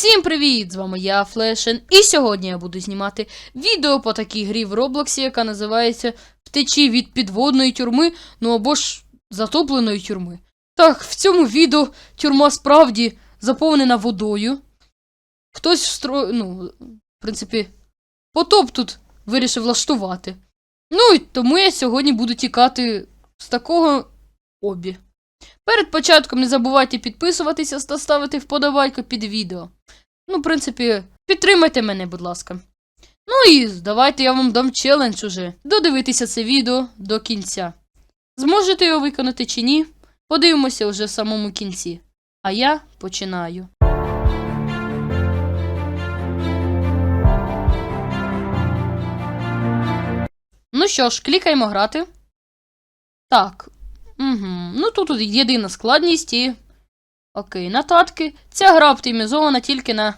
Всім привіт! З вами я, Флешен, і сьогодні я буду знімати відео по такій грі в Роблоксі, яка називається Втечі від підводної тюрми, ну або ж затопленої тюрми. Так, в цьому відео тюрма справді заповнена водою. Хтось встро... ну, в принципі, потоп тут вирішив влаштувати. Ну і тому я сьогодні буду тікати з такого обі. Перед початком не забувайте підписуватися та ставити вподобайку під відео. Ну, в принципі, підтримайте мене, будь ласка. Ну і давайте я вам дам челендж уже. Додивитися це відео до кінця. Зможете його виконати чи ні? Подивимося вже в самому кінці. А я починаю. Ну що ж, клікаємо грати. Так. Угу. Ну тут, єдина складність і. Окей, нотатки. Ця гра оптимізована тільки на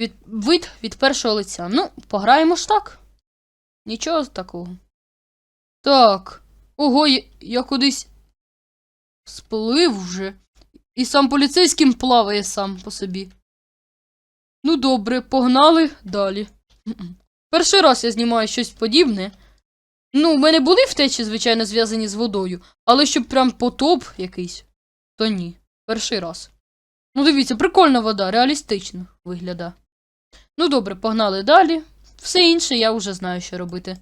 від... вид від першого лиця. Ну, пограємо ж так. Нічого такого. Так. Ого, я, я кудись сплив вже. І сам поліцейським плаває сам по собі. Ну добре, погнали далі. Перший раз я знімаю щось подібне. Ну, в мене були втечі, звичайно, зв'язані з водою, але щоб прям потоп якийсь, то ні. Перший раз. Ну, дивіться, прикольна вода, реалістично виглядає. Ну, добре, погнали далі. Все інше я вже знаю, що робити.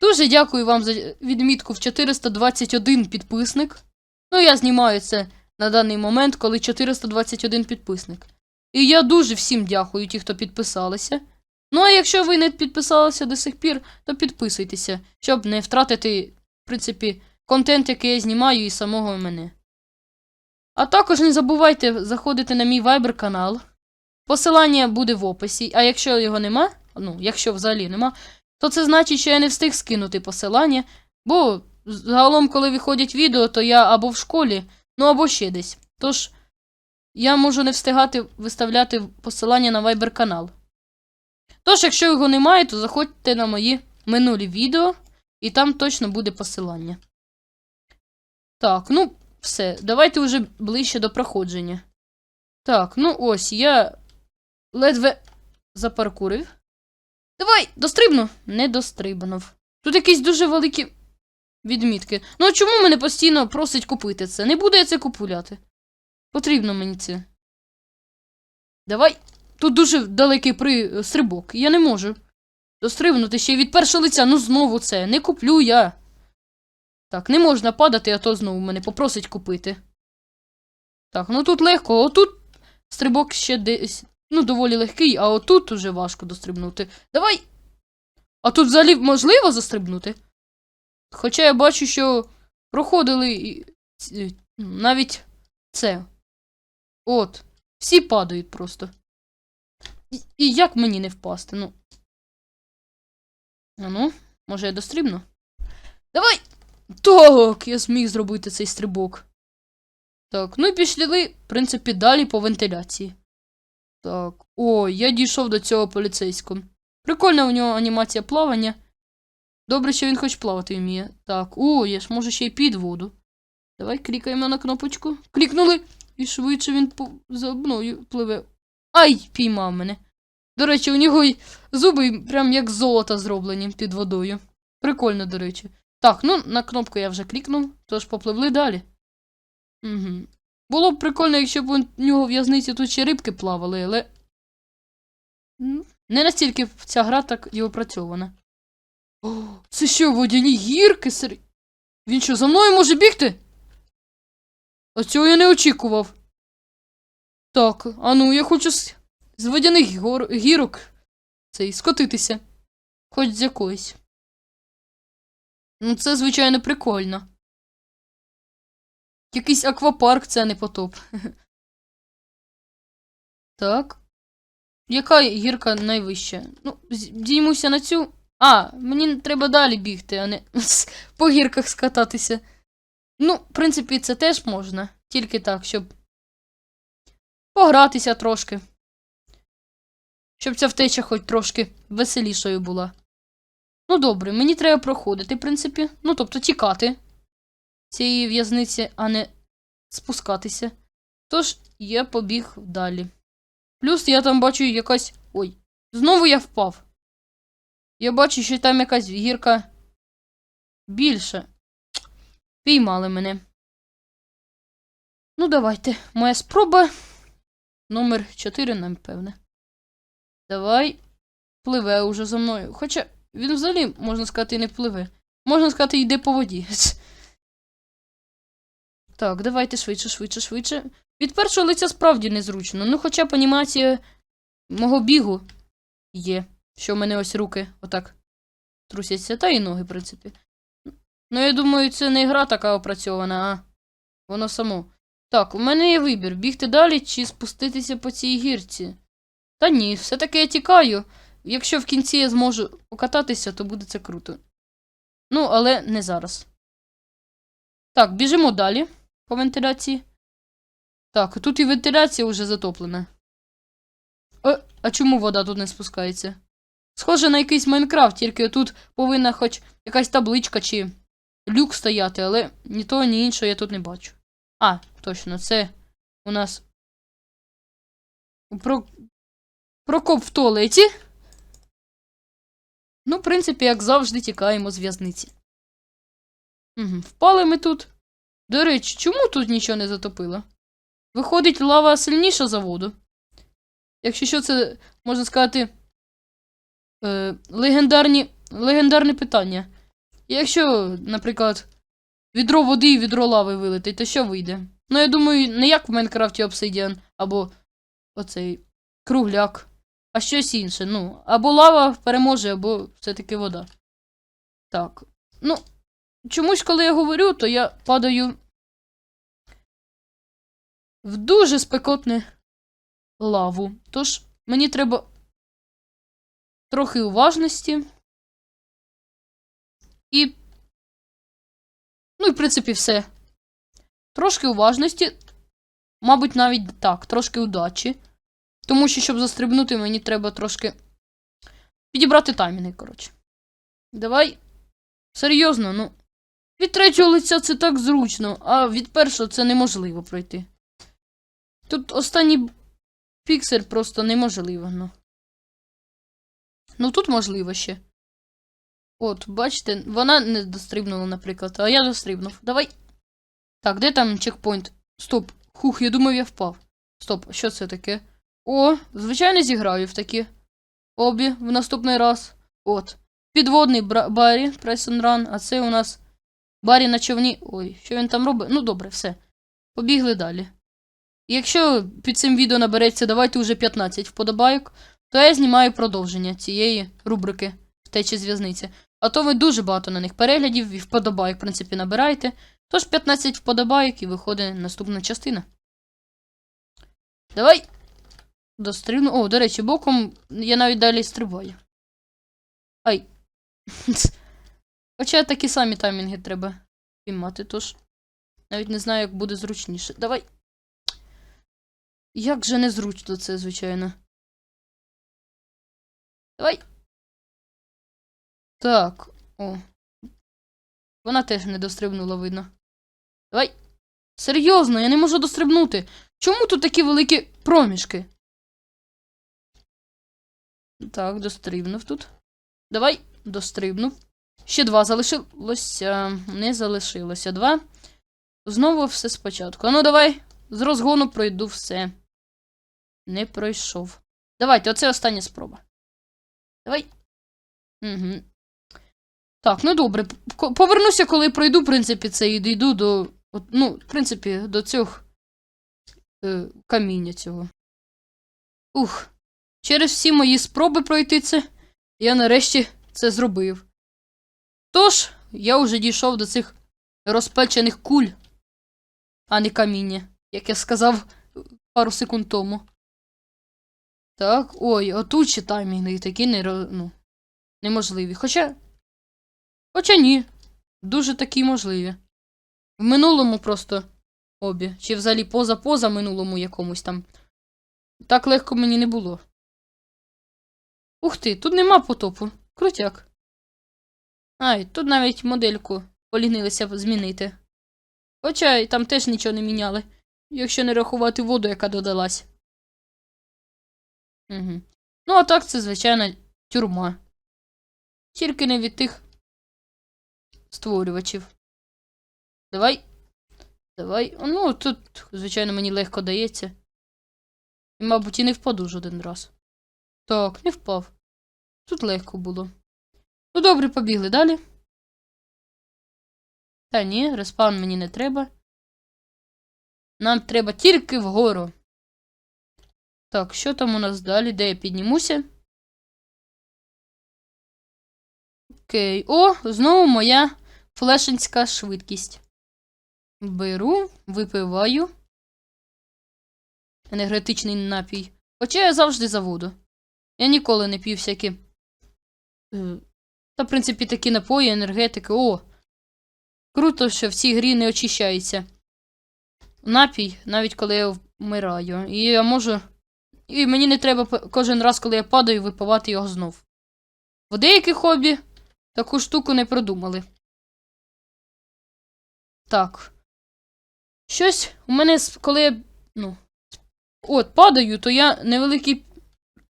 Дуже дякую вам за відмітку в 421 підписник. Ну, я знімаю це на даний момент, коли 421 підписник. І я дуже всім дякую, ті, хто підписалися. Ну, а якщо ви не підписалися до сих пір, то підписуйтеся, щоб не втратити, в принципі, контент, який я знімаю, і самого мене. А також не забувайте заходити на мій Viber канал. Посилання буде в описі, а якщо його нема, ну, якщо взагалі нема, то це значить, що я не встиг скинути посилання, бо загалом, коли виходять відео, то я або в школі, ну або ще десь. Тож я можу не встигати виставляти посилання на Viber канал. Тож, якщо його немає, то заходьте на мої минулі відео, і там точно буде посилання. Так, ну, все, давайте вже ближче до проходження. Так, ну ось, я ледве запаркурив. Давай, дострибну. Не дострибнув. Тут якісь дуже великі відмітки. Ну а чому мене постійно просить купити це? Не буду я це купуляти. Потрібно мені це. Давай. Тут дуже далекий при... стрибок. Я не можу дострибнути ще й від першого лиця. Ну знову це. Не куплю я. Так, не можна падати, а то знову мене попросить купити. Так, ну тут легко. Отут стрибок ще десь. Ну, доволі легкий, а отут уже важко дострибнути. Давай. А тут взагалі можливо застрибнути? Хоча я бачу, що проходили і- навіть це. От. Всі падають просто. І, як мені не впасти? Ну. А ну, може я дострибну? Давай! Так, я зміг зробити цей стрибок. Так, ну і пішли, в принципі, далі по вентиляції. Так. О, я дійшов до цього поліцейського. Прикольна у нього анімація плавання. Добре, що він хоч плавати вміє. Так, о, я ж можу ще й під воду. Давай клікаємо на кнопочку. Клікнули! І швидше він по... за мною пливе. Ай, піймав мене. До речі, у нього й зуби прям як з золота зроблені під водою. Прикольно, до речі. Так, ну на кнопку я вже клікнув, тож попливли далі. Угу. Було б прикольно, якщо б у нього в в'язниці тут ще рибки плавали, але. Не настільки ця гра так і опрацьована. О, це що, водяні гірки? Сер... Він що, за мною може бігти? А цього я не очікував. Так, а ну, я хочу з, водяних гор... гірок цей скотитися. Хоч з якоїсь. Ну, це, звичайно, прикольно. Якийсь аквапарк, це не потоп. Так. Яка гірка найвища? Ну, діймуся на цю. А, мені треба далі бігти, а не по гірках скататися. Ну, в принципі, це теж можна. Тільки так, щоб погратися трошки. Щоб ця втеча хоч трошки веселішою була. Ну, добре, мені треба проходити, в принципі. Ну, тобто тікати цієї в'язниці, а не спускатися. Тож я побіг далі. Плюс я там бачу якась. Ой, знову я впав. Я бачу, що там якась гірка більше. Піймали мене. Ну, давайте. Моя спроба. Номер 4, напевне. Давай. Пливе уже за мною. Хоча він взагалі, можна сказати, не пливе. Можна сказати, йде по воді. Так, давайте швидше, швидше, швидше. Від першого лиця справді незручно. Ну, хоча б анімація мого бігу є. Що в мене ось руки отак трусяться, та і ноги, в принципі. Ну, я думаю, це не гра така опрацьована, а воно само. Так, у мене є вибір: бігти далі чи спуститися по цій гірці. Та ні, все-таки я тікаю. Якщо в кінці я зможу покататися, то буде це круто. Ну, але не зараз. Так, біжимо далі по вентиляції. Так, тут і вентиляція вже затоплена. О, а чому вода тут не спускається? Схоже на якийсь Майнкрафт, тільки тут повинна хоч якась табличка чи люк стояти, але ні того, ні іншого я тут не бачу. А, точно, це у нас. Про... Прокоп в туалеті. Ну, в принципі, як завжди, тікаємо з в'язниці. Угу. Впали ми тут. До речі, чому тут нічого не затопило? Виходить, лава сильніша за воду. Якщо що, це, можна сказати, е, легендарні, легендарне питання. Якщо, наприклад, відро води і відро лави вилетить, то що вийде? Ну, я думаю, не як в Майнкрафті Obsidian, або оцей кругляк, а щось інше. Ну, або лава переможе, або все-таки вода. Так. Ну, чомусь, коли я говорю, то я падаю в дуже спекотне лаву. Тож мені треба трохи уважності. І. Ну і в принципі все. Трошки уважності. Мабуть, навіть так, трошки удачі. Тому що, щоб застрибнути, мені треба трошки підібрати таймінги, коротше. Давай. Серйозно, ну. Від третього лиця це так зручно, а від першого це неможливо пройти. Тут останній піксель просто неможливо, ну. Ну тут можливо ще. От, бачите, вона не дострибнула, наприклад, а я дострибнув. Давай. Так, де там чекпоінт? Стоп. Хух, я думав, я впав. Стоп, що це таке? О, звичайно, зіграю в такі. Обі в наступний раз. От. Підводний Барі, Press а це у нас Барі на човні. Ой, що він там робить? Ну добре, все. Побігли далі. Якщо під цим відео набереться, давайте уже 15 вподобайок, то я знімаю продовження цієї рубрики втечі з в'язниці. А то ви дуже багато на них переглядів і вподобайок, в принципі, набираєте. Тож 15 вподобайок і виходить наступна частина. Давай. Дострибну. О, до речі, боком я навіть далі стрибаю. Ай. Хоча такі самі таймінги треба піймати, тож. Навіть не знаю, як буде зручніше. Давай. Як же незручно це, звичайно. Давай. Так. О. Вона теж не дострибнула, видно. Давай. Серйозно, я не можу дострибнути. Чому тут такі великі проміжки? Так, дострибнув тут. Давай, дострибнув. Ще два залишилося. Не залишилося. Два. Знову все спочатку. Ну, давай. З розгону пройду все. Не пройшов. Давайте, оце остання спроба. Давай. Угу. Так, ну добре. Повернуся, коли пройду, в принципі, це і дійду до. Ну, в принципі, до цього е, каміння цього. Ух. Через всі мої спроби пройти це, я нарешті це зробив. Тож, я вже дійшов до цих розпечених куль, а не каміння, як я сказав пару секунд тому. Так, ой, отут ще таймінги такі не, ну, неможливі. Хоча. Хоча ні. Дуже такі можливі. В минулому просто обі. Чи взагалі поза-поза минулому якомусь там. Так легко мені не було. Ух ти, тут нема потопу. Крутяк. Ай, тут навіть модельку полінилися змінити. Хоча там теж нічого не міняли, якщо не рахувати воду, яка додалась. Угу. Ну, а так це, звичайна тюрма. Тільки не від тих створювачів. Давай. Давай. Ну, тут, звичайно, мені легко дається. І, мабуть, і не впаду жоден раз. Так, не впав. Тут легко було. Ну, добре, побігли далі. Та ні, респаун мені не треба. Нам треба тільки вгору. Так, що там у нас далі? Де я піднімуся? Окей. О, знову моя флешенська швидкість. Беру, випиваю. Енергетичний напій. Хоча я завжди за воду. Я ніколи не п'ю всякі. е, Та, в принципі, такі напої, енергетики. О! Круто, що в цій грі не очищається. Напій, навіть коли я вмираю. І я можу. І мені не треба кожен раз, коли я падаю, випивати його знов. В деяких хобі таку штуку не продумали. Так. Щось у мене, коли я. Ну. От, падаю, то я невеликий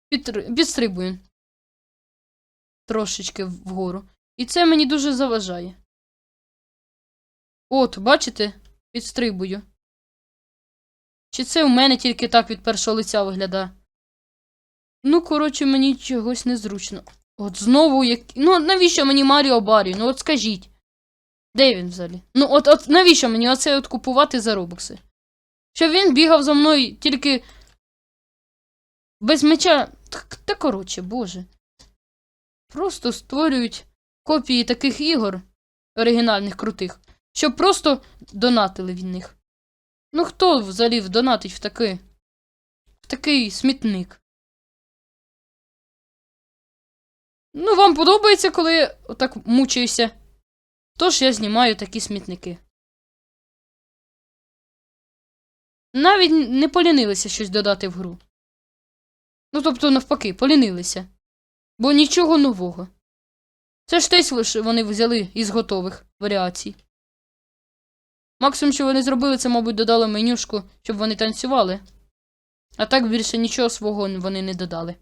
підстрибую. Трошечки вгору. І це мені дуже заважає. От, бачите? Підстрибую. Чи це у мене тільки так від першого лиця виглядає? Ну, коротше, мені чогось незручно. От знову як. Ну, навіщо мені Маріо Барі? Ну от скажіть. Де він взагалі? Ну, от, от навіщо мені оце от купувати за робокси? Щоб він бігав за мною тільки. Без меча. Та, коротше, боже. Просто створюють копії таких ігор оригінальних крутих, щоб просто донатили від них. Ну хто взагалі донатить в такий, в такий смітник? Ну, вам подобається, коли я отак мучаюся. Тож я знімаю такі смітники. Навіть не полінилися щось додати в гру. Ну, тобто, навпаки, полінилися. Бо нічого нового. Це ж теж лише вони взяли із готових варіацій. Максимум, що вони зробили, це, мабуть, додали менюшку, щоб вони танцювали. А так більше нічого свого вони не додали.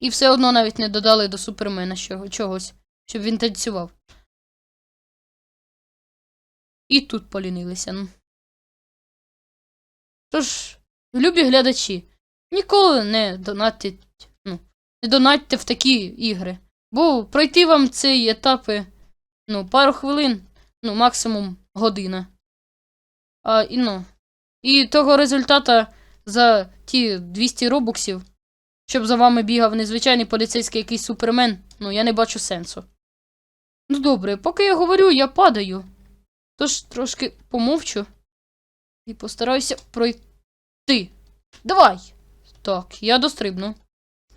І все одно навіть не додали до супермена чогось, щоб він танцював. І тут полінилися. Ну. Тож, любі глядачі, ніколи не донатьте, ну, не донатьте в такі ігри. Бо пройти вам ці етапи, ну, пару хвилин, ну, максимум година. А, і, ну, і того результата за ті 200 робоксів, щоб за вами бігав незвичайний поліцейський якийсь супермен, ну, я не бачу сенсу. Ну, добре, поки я говорю, я падаю. Тож трошки помовчу і постараюся пройти. Давай! Так, я дострибну.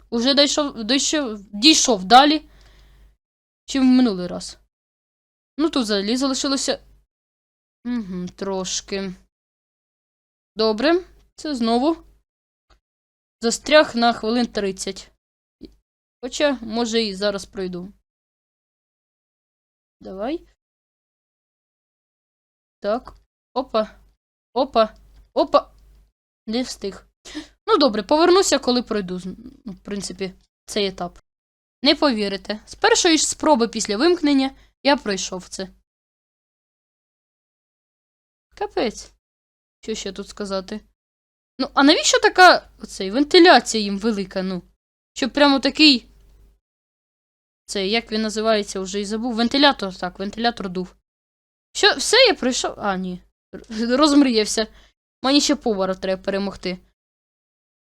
Уже дійшов, дійшов, дійшов далі, чим в минулий раз. Ну, тут взагалі залишилося. Угу, трошки. Добре, це знову. Застряг на хвилин 30. Хоча, може, і зараз пройду. Давай. Так. Опа. Опа. Опа. Не встиг. Ну, добре, повернуся, коли пройду, ну, в принципі, цей етап. Не повірите. З першої ж спроби після вимкнення я пройшов це. Капець. Що ще тут сказати? Ну, а навіщо така оцей, вентиляція їм велика, ну? Щоб прямо такий. Це, як він називається, вже і забув. Вентилятор, так, вентилятор дув. Що, все, я пройшов. А, ні. Розмріявся. Мені ще повара треба перемогти.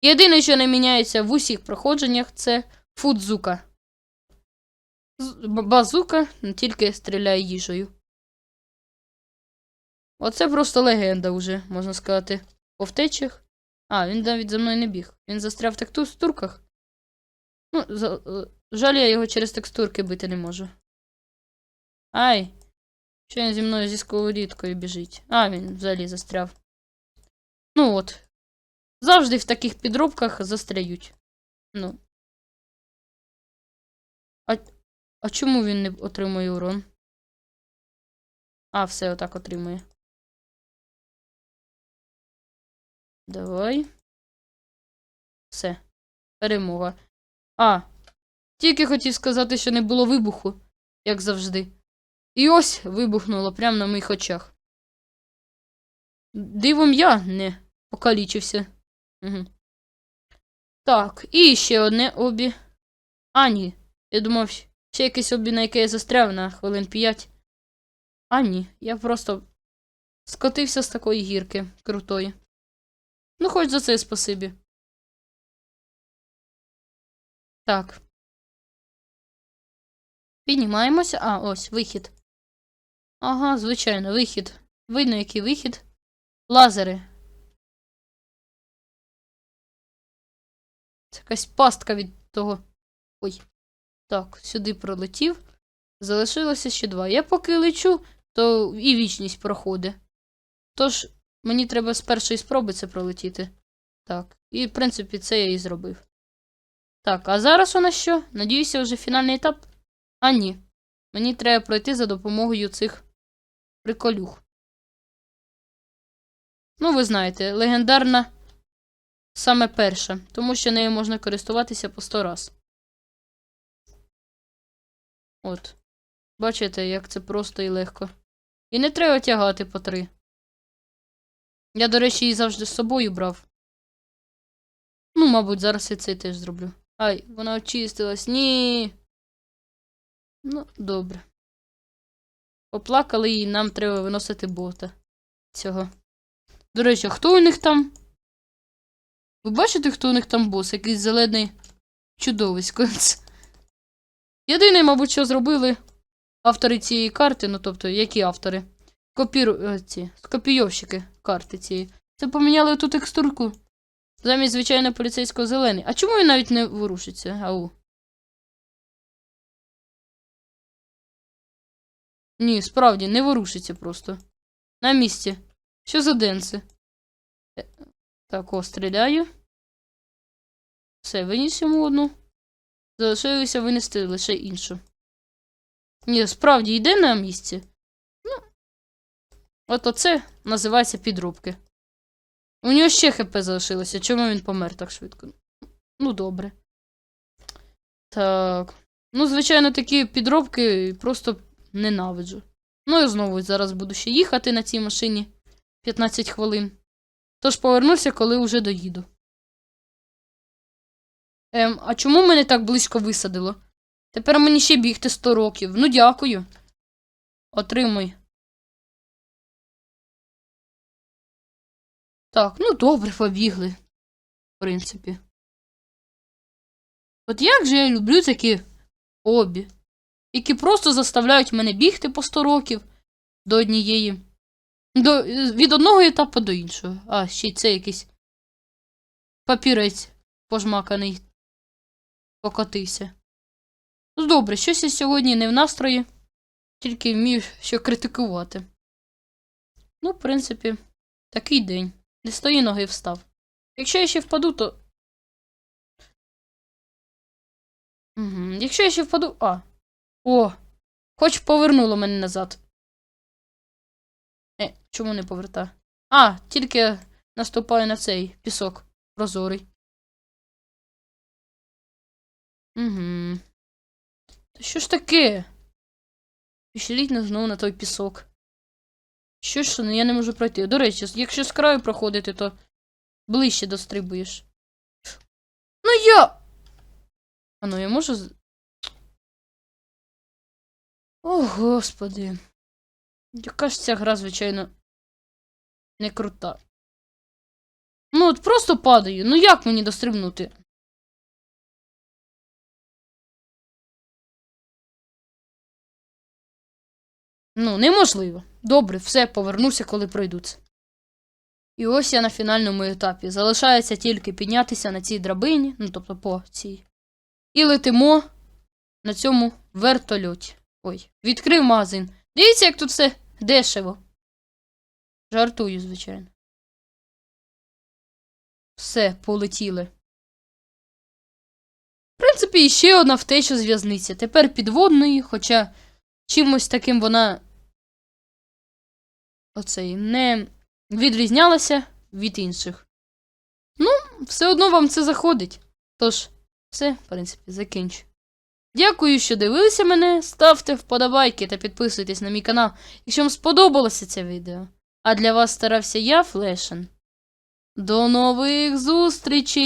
Єдине, що не міняється в усіх проходженнях, це фудзука. Базука тільки стріляє їжею. Оце просто легенда вже, можна сказати. По втечах. А, він навіть за мною не біг. Він застряв в текстурках. Ну, за, е, жаль, я його через текстурки бити не можу. Ай! Що він зі мною зі сковорідкою біжить? А, він взагалі застряв. Ну от. Завжди в таких підробках застряють. Ну. А, а чому він не отримує урон? А, все, отак отримує. Давай. Все. Перемога. А. Тільки хотів сказати, що не було вибуху, як завжди. І ось вибухнуло прямо на моїх очах. Дивом я не покалічився. Угу. Так, і ще одне обі. А, ні. Я думав, ще якесь обі, на яке я застряв на хвилин п'ять. А, ні. Я просто скотився з такої гірки крутої. Ну, хоч за це спасибі. Так. Піднімаємося. А, ось, вихід. Ага, звичайно, вихід. Видно, який вихід. Лазери. Це якась пастка від того. Ой. Так, сюди пролетів. Залишилося ще два. Я поки лечу, то і вічність проходить. Тож, мені треба з першої спроби це пролетіти. Так. І, в принципі, це я і зробив. Так, а зараз у нас що? Надіюся, вже фінальний етап? А ні. Мені треба пройти за допомогою цих приколюх. Ну, ви знаєте, легендарна саме перша, тому що нею можна користуватися по 100 раз. От. Бачите, як це просто і легко. І не треба тягати по три. Я, до речі, її завжди з собою брав. Ну, мабуть, зараз і це теж зроблю. Ай, вона очистилась. Ні. Ну, добре. Поплакали і нам треба виносити бота. Цього. До речі, хто у них там? Ви бачите, хто у них там бос? Якийсь зелений чудовисько. Єдине, мабуть, що зробили автори цієї карти, ну тобто, які автори? Копіру... е, ці, скопійовщики карти цієї. Це поміняли ту текстурку. Замість звичайно поліцейського зелений. А чому він навіть не ворушиться? Ау. Ні, справді, не ворушиться просто. На місці. Що за денси? Так, о, стріляю. Все, виніс йому одну. Залишилося винести лише іншу. Ні, справді йде на місці. Ну. От оце називається підробки. У нього ще ХП залишилося. Чому він помер так швидко? Ну, добре. Так. Ну, звичайно, такі підробки просто ненавиджу. Ну і знову зараз буду ще їхати на цій машині 15 хвилин. Тож повернуся, коли вже доїду. Ем, а чому мене так близько висадило? Тепер мені ще бігти 100 років. Ну, дякую. Отримуй. Так, ну добре, побігли. В принципі. От як же я люблю такі обі, які просто заставляють мене бігти по 100 років до однієї. До, від одного етапу до іншого. А, ще й це якийсь папірець пожмаканий. Покотився. Ну, добре, щось я сьогодні не в настрої, тільки вмію що критикувати. Ну, в принципі, такий день. Не з тої ноги встав. Якщо я ще впаду, то. Угу. Якщо я ще впаду. А. О! Хоч повернуло мене назад. Е, чому не поверта? А, тільки наступаю на цей пісок прозорий. Угу. Та що ж таке? Пішліть на знову на той пісок. Що ж, ну я не можу пройти. До речі, якщо з краю проходити, то ближче дострибуєш. Ну я. А ну я можу. О, господи. Яка ж ця гра, звичайно, не крута. Ну, от просто падаю. Ну як мені дострибнути? Ну, неможливо. Добре, все, повернуся, коли пройдуться. І ось я на фінальному етапі. Залишається тільки піднятися на цій драбині, ну тобто по цій. І летимо на цьому вертольоті. Ой, відкрив магазин. Дивіться, як тут все дешево. Жартую, звичайно. Все, полетіли. В принципі, ще одна втеча з в'язниці. Тепер підводної, хоча чимось таким вона. Оцей не відрізнялася від інших. Ну, все одно вам це заходить. Тож, все, в принципі, закінчу. Дякую, що дивилися мене. Ставте вподобайки та підписуйтесь на мій канал, якщо вам сподобалося це відео. А для вас старався я, Флешен. До нових зустрічей!